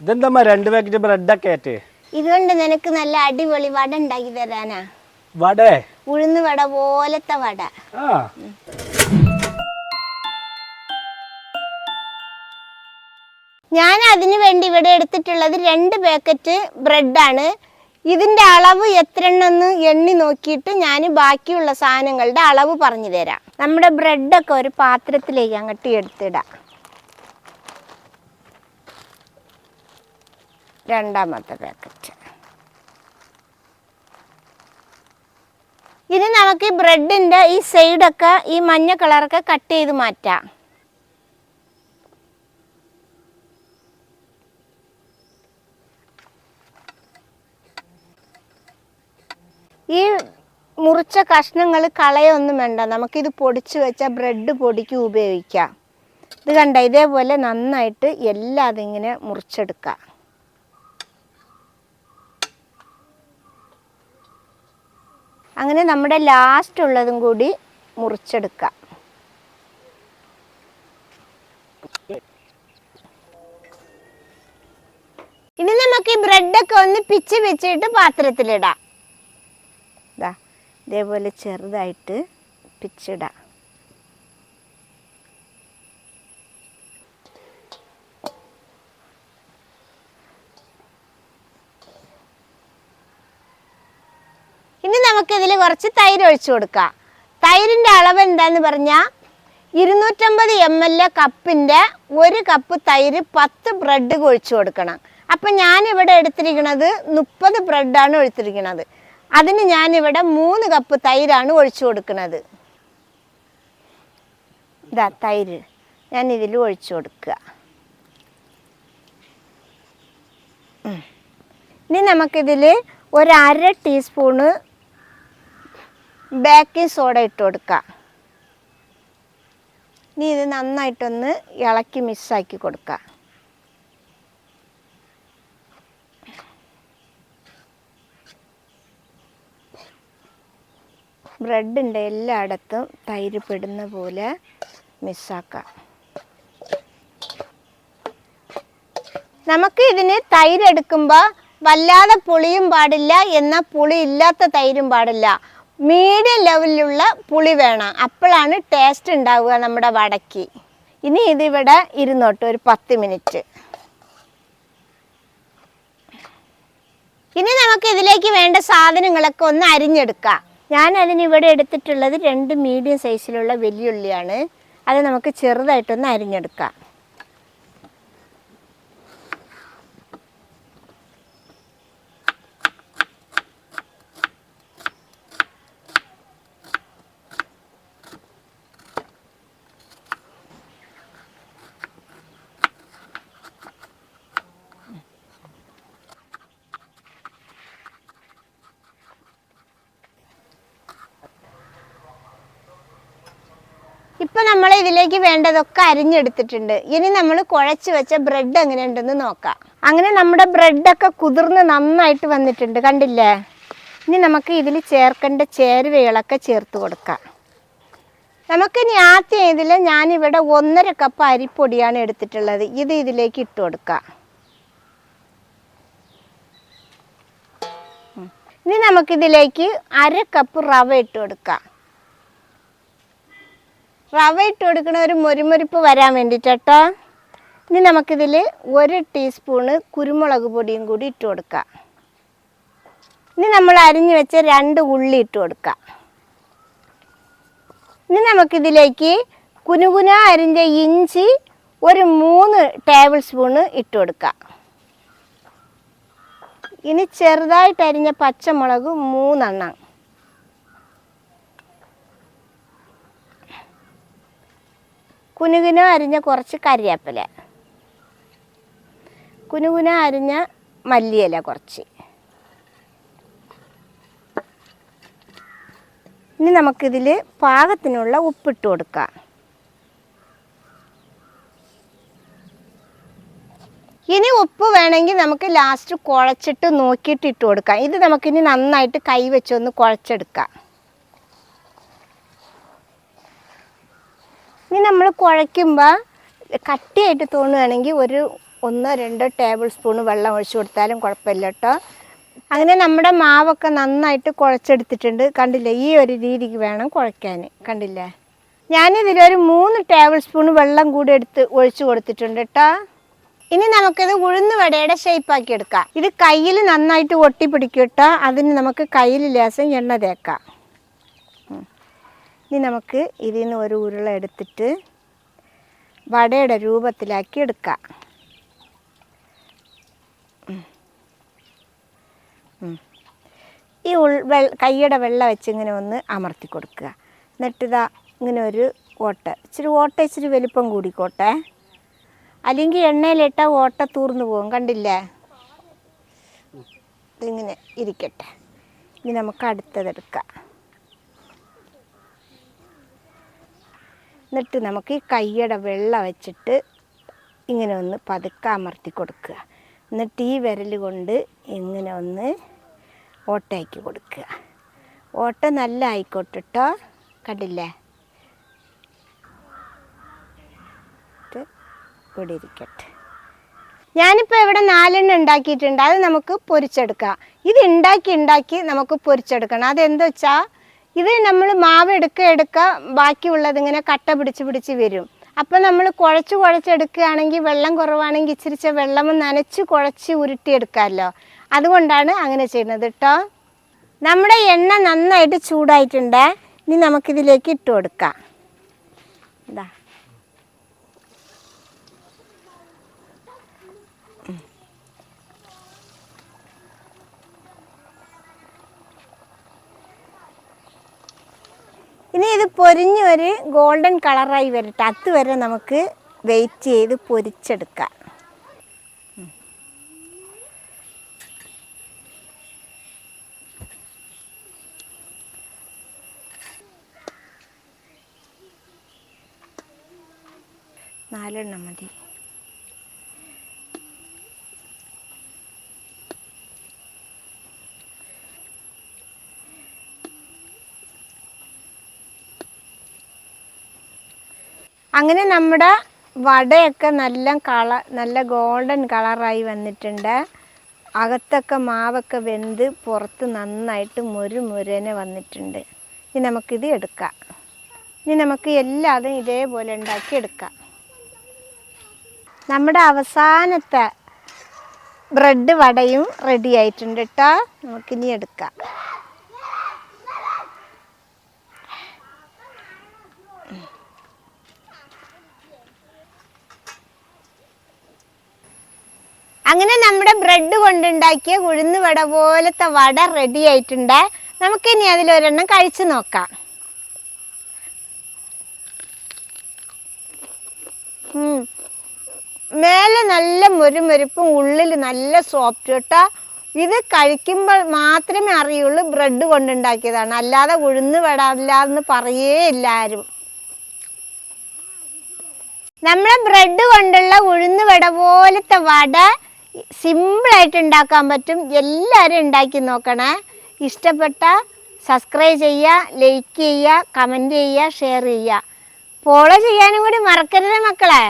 ഇതെന്തമ്മ രണ്ട് പാക്കറ്റ് ബ്രെഡൊക്കെ ആയിട്ട്? ഇതുകൊണ്ട് നിനക്ക് നല്ല അടിപൊളി വട ഉണ്ടാക്കി തരാനാ. വടേ? ഉഴുന്ന് വട പോലത്തെ വട. ആ. ഞാൻ അതിനു വേണ്ടി ഇവിടെ എടുത്തിട്ടുള്ളത് രണ്ട് പാക്കറ്റ് ബ്രെഡാണ് ഇതിന്റെ അളവ് എത്ര എണ്ണെന്ന് എണ്ണി നോക്കിയിട്ട് ഞാൻ ബാക്കിയുള്ള സാധനങ്ങളുടെ അളവ് പറഞ്ഞു തരാം. നമ്മുടെ ബ്രെഡൊക്കെ ഒരു പാത്രത്തിലേക്ക് അങ്ങോട്ട് എടുത്തിടാം. രണ്ടാമത്തെ പാക്കറ്റ് ഇനി നമുക്ക് ഈ ബ്രെഡിന്റെ ഈ സൈഡൊക്കെ ഈ മഞ്ഞ കളറൊക്കെ കട്ട് ചെയ്ത് മാറ്റാം. ഈ മുറിച്ച കഷ്ണങ്ങൾ കളയൊന്നും വേണ്ട. നമുക്കിത് പൊടിച്ച് വെച്ച ബ്രെഡ് പൊടിക്ക് ഉപയോഗിക്കാം. ഇത് കണ്ട? ഇതേപോലെ നന്നായിട്ട് എല്ലാം അതിങ്ങനെ മുറിച്ചെടുക്കാം. അങ്ങനെ നമ്മുടെ ലാസ്റ്റ് ഉള്ളതും കൂടി മുറിച്ചെടുക്കാം. ഇനി നമുക്ക് ഈ ബ്രെഡൊക്കെ ഒന്ന് പിച്ച് പിച്ചിട്ട് പാത്രത്തിലിടാം. ഇതാ ഇതേപോലെ ചെറുതായിട്ട് പിച്ചിടാം ഇനി നമുക്ക് ഇതിൽ കുറച്ച് തൈര് ഒഴിച്ചു കൊടുക്കുക. തൈരിന്റെ അളവ് എന്താന്ന് പറഞ്ഞാൽ ഇരുന്നൂറ്റമ്പത് എം എൽ കപ്പിന്റെ ഒരു കപ്പ് തൈര് പത്ത് ബ്രെഡ് ഒഴിച്ചു കൊടുക്കണം. അപ്പം ഞാനിവിടെ എടുത്തിരിക്കുന്നത് മുപ്പത് ബ്രെഡാണ് ഒഴിച്ചിരിക്കുന്നത് അതിന് ഞാനിവിടെ മൂന്ന് കപ്പ് തൈരാണ് ഒഴിച്ചു കൊടുക്കുന്നത് ഇതാ തൈര്. ഞാൻ ഇതിൽ ഒഴിച്ചു കൊടുക്കുക. ഇനി നമുക്കിതിൽ ഒരു അര ടീസ്പൂണ് ബേക്കിംഗ് സോഡ ഇട്ട് കൊടുക്കുക ഇനി ഇത് നന്നായിട്ടൊന്ന് ഇളക്കി മിക്സാക്കി കൊടുക്കുക ബ്രെഡിന്റെ എല്ലായിടത്തും തൈര് പെടുന്ന പോലെ മിസ്സാക്കാം നമുക്ക് ഇതിന് തൈരെടുക്കുമ്പോൾ വല്ലാതെ പുളിയും പാടില്ല എന്നാൽ പുളി ഇല്ലാത്ത തൈരും പാടില്ല. മീഡിയം ലെവലിലുള്ള പുളി വേണം. അപ്പോഴാണ് ടേസ്റ്റ് ഉണ്ടാവുക നമ്മുടെ വടക്ക്. ഇനി ഇതിവിടെ ഇരുന്നോട്ട് ഒരു പത്ത് മിനിറ്റ് ഇനി നമുക്ക് ഇതിലേക്ക് വേണ്ട സാധനങ്ങളൊക്കെ ഒന്ന് അരിഞ്ഞെടുക്കാം. ഞാൻ അതിനിവിടെ എടുത്തിട്ടുള്ളത് രണ്ട് മീഡിയം സൈസിലുള്ള വെല്ലുള്ളിയാണ് അത് നമുക്ക് ചെറുതായിട്ടൊന്ന് അരിഞ്ഞെടുക്കാം. ഇപ്പൊ നമ്മൾ ഇതിലേക്ക് വേണ്ടതൊക്കെ അരിഞ്ഞെടുത്തിട്ടുണ്ട്. ഇനി നമ്മൾ കുഴച്ച് വെച്ച ബ്രെഡ് എങ്ങനെയുണ്ടെന്ന് നോക്കാം. അങ്ങനെ നമ്മുടെ ബ്രെഡൊക്കെ കുതിർന്ന് നന്നായിട്ട് വന്നിട്ടുണ്ട്. കണ്ടില്ലേ? ഇനി നമുക്ക് ഇതിൽ ചേർക്കേണ്ട ചേരുവകളൊക്കെ ചേർത്ത് കൊടുക്കാം. നമുക്കിനി ആദ്യം ഇതിൽ ഞാനിവിടെ ഒന്നര കപ്പ് അരിപ്പൊടിയാണ് എടുത്തിട്ടുള്ളത്. ഇത് ഇതിലേക്ക് ഇട്ട് കൊടുക്കാം. ഇനി നമുക്കിതിലേക്ക് അര കപ്പ് റവ ഇട്ട് കൊടുക്കാം. റവ ഇട്ട് കൊടുക്കണ ഒരു മൊരിമൊരിപ്പ് വരാൻ വേണ്ടിയിട്ടോ ഇനി നമുക്കിതിൽ ഒരു ടീസ്പൂണ് കുരുമുളക് പൊടിയും കൂടി ഇട്ട് കൊടുക്കാം. ഇനി നമ്മൾ അരിഞ്ഞു വെച്ച രണ്ട് ഉള്ളി ഇട്ട് കൊടുക്കാം. ഇനി നമുക്കിതിലേക്ക് കുനുകുന അരിഞ്ഞ ഇഞ്ചി ഒരു മൂന്ന് ടേബിൾ സ്പൂണ് ഇട്ട് കൊടുക്കാം. ഇനി ചെറുതായിട്ട് അരിഞ്ഞ പച്ചമുളക് മൂന്നെണ്ണം. കുനുകുന അരിഞ്ഞ കുറച്ച് കരിവേപ്പില കുനുകുന അരിഞ്ഞ മല്ലിയില കുറച്ച്. ഇനി നമുക്കിതിൽ പാകത്തിനുള്ള ഉപ്പിട്ട് കൊടുക്കാം. ഇനി ഉപ്പ് വേണമെങ്കിൽ നമുക്ക് ലാസ്റ്റ് കുഴച്ചിട്ട് നോക്കിയിട്ട് ഇട്ട് കൊടുക്കാം. ഇത് നമുക്കിനി നന്നായിട്ട് കൈ വെച്ചൊന്ന് കുഴച്ചെടുക്കാം. ഇനി നമ്മൾ കുഴയ്ക്കുമ്പോൾ കട്ടിയായിട്ട് തോന്നുകയാണെങ്കിൽ ഒരു ഒന്നോ രണ്ടോ ടേബിൾ സ്പൂൺ വെള്ളം ഒഴിച്ചു കൊടുത്താലും കുഴപ്പമില്ല കേട്ടോ. അങ്ങനെ നമ്മുടെ മാവൊക്കെ നന്നായിട്ട് കുഴച്ചെടുത്തിട്ടുണ്ട്. കണ്ടില്ലേ? ഈ ഒരു രീതിക്ക് വേണം കുഴയ്ക്കാൻ. കണ്ടില്ലേ? ഞാനിതിലൊരു മൂന്ന് ടേബിൾ സ്പൂൺ വെള്ളം കൂടി എടുത്ത് ഒഴിച്ചു കൊടുത്തിട്ടുണ്ട് കേട്ടോ. ഇനി നമുക്കിത് ഉഴുന്ന് വടയുടെ ഷേപ്പാക്കി എടുക്കാം. ഇത് കയ്യിൽ നന്നായിട്ട് ഒട്ടിപ്പിടിക്കും കേട്ടോ. അതിന് നമുക്ക് കയ്യിൽ ലേശം എണ്ണ തേക്കാം. ഇനി നമുക്ക് ഇതിൽ നിന്ന് ഒരു ഉരുള എടുത്തിട്ട് വടയുടെ രൂപത്തിലാക്കി എടുക്കാം. ഈ ഉൾ വെൾ കൈയുടെ വെള്ള വെച്ച് ഇങ്ങനെ ഒന്ന് അമർത്തി കൊടുക്കുക. എന്നിട്ടിതാ ഇങ്ങനെ ഒരു ഓട്ട. ഇച്ചിരി ഓട്ട ഇച്ചിരി വലിപ്പം കൂടിക്കോട്ടെ അല്ലെങ്കിൽ എണ്ണയിലിട്ടാൽ ഓട്ട തൂർന്നു പോകും. കണ്ടില്ലേ? ഇതിങ്ങനെ ഇരിക്കട്ടെ. ഇനി നമുക്ക് അടുത്തതെടുക്കാം എന്നിട്ട് നമുക്ക് ഈ കയ്യുടെ വെള്ള വെച്ചിട്ട് ഇങ്ങനെ ഒന്ന് പതുക്കെ അമർത്തി കൊടുക്കുക. എന്നിട്ട് ഈ വിരൽ കൊണ്ട് ഇങ്ങനെ ഒന്ന് ഓട്ടയാക്കി കൊടുക്കുക. ഓട്ട നല്ല ആയിക്കോട്ടെ കേട്ടോ കണ്ടില്ലേ? ഇവിടെ ഇരിക്കട്ടെ. ഞാനിപ്പോൾ ഇവിടെ നാലെണ്ണം ഉണ്ടാക്കിയിട്ടുണ്ട്. അത് നമുക്ക് പൊരിച്ചെടുക്കാം. ഇത് ഉണ്ടാക്കി ഉണ്ടാക്കി നമുക്ക് പൊരിച്ചെടുക്കണം. അതെന്താ വെച്ചാൽ ഇത് നമ്മൾ മാവ് എടുക്കുക എടുക്കുക ബാക്കിയുള്ളത് ഇങ്ങനെ കട്ട പിടിച്ച് പിടിച്ച് വരും. അപ്പം നമ്മൾ കുഴച്ച് കുഴച്ചെടുക്കുകയാണെങ്കിൽ വെള്ളം കുറവാണെങ്കിൽ ഇച്ചിരിച്ച വെള്ളം നനച്ച് കുഴച്ച് ഉരുട്ടിയെടുക്കാമല്ലോ. അതുകൊണ്ടാണ് അങ്ങനെ ചെയ്യുന്നത് കേട്ടോ. നമ്മുടെ എണ്ണ നന്നായിട്ട് ചൂടായിട്ടുണ്ട്. ഇനി നമുക്കിതിലേക്ക് ഇട്ട് കൊടുക്കാം. ഇതാ. ഇനി ഇത് പൊരിഞ്ഞ് ഒരു ഗോൾഡൻ കളറായി വരട്ടെ അതുവരെ നമുക്ക് വെയിറ്റ് ചെയ്ത് പൊരിച്ചെടുക്കാം. നാലെണ്ണം മതി അങ്ങനെ നമ്മുടെ വടയൊക്കെ നല്ല കള നല്ല ഗോൾഡൻ കളറായി വന്നിട്ടുണ്ട്. അകത്തൊക്കെ മാവൊക്കെ വെന്ത് പുറത്ത് നന്നായിട്ട് മുരു മുരനെ വന്നിട്ടുണ്ട്. ഇനി നമുക്കിത് എടുക്കാം. ഇനി നമുക്ക് എല്ലാതും ഇതേപോലെ ഉണ്ടാക്കി എടുക്കാം. നമ്മുടെ അവസാനത്തെ ബ്രെഡ് വടയും റെഡി ആയിട്ടുണ്ട് കേട്ടോ നമുക്കിനി എടുക്കാം. അങ്ങനെ നമ്മുടെ ബ്രെഡ് കൊണ്ടുണ്ടാക്കിയ ഉഴുന്ന് വട പോലത്തെ വട റെഡി ആയിട്ടുണ്ട്. നമുക്കിനി അതിലൊരെണ്ണം കഴിച്ചു നോക്കാം. മേലെ നല്ല മുരുമുരുപ്പും ഉള്ളിൽ നല്ല സോഫ്റ്റ് കേട്ടോ ഇത് കഴിക്കുമ്പോൾ മാത്രമേ അറിയുള്ളൂ ബ്രെഡ് കൊണ്ടുണ്ടാക്കിയതാണ്. അല്ലാതെ ഉഴുന്ന് വട എന്ന് പറയേ എല്ലാവരും നമ്മളെ ബ്രെഡ് കൊണ്ടുള്ള ഉഴുന്ന് വട പോലത്തെ വട സിമ്പിളായിട്ട് ഉണ്ടാക്കാൻ പറ്റും. എല്ലാവരും ഉണ്ടാക്കി നോക്കണേ. ഇഷ്ടപ്പെട്ട സബ്സ്ക്രൈബ് ചെയ്യുക ലൈക്ക് ചെയ്യുക കമന്റ് ചെയ്യുക ഷെയർ ചെയ്യുക. ഫോളോ ചെയ്യാനും കൂടി മറക്കരുത് മക്കളെ.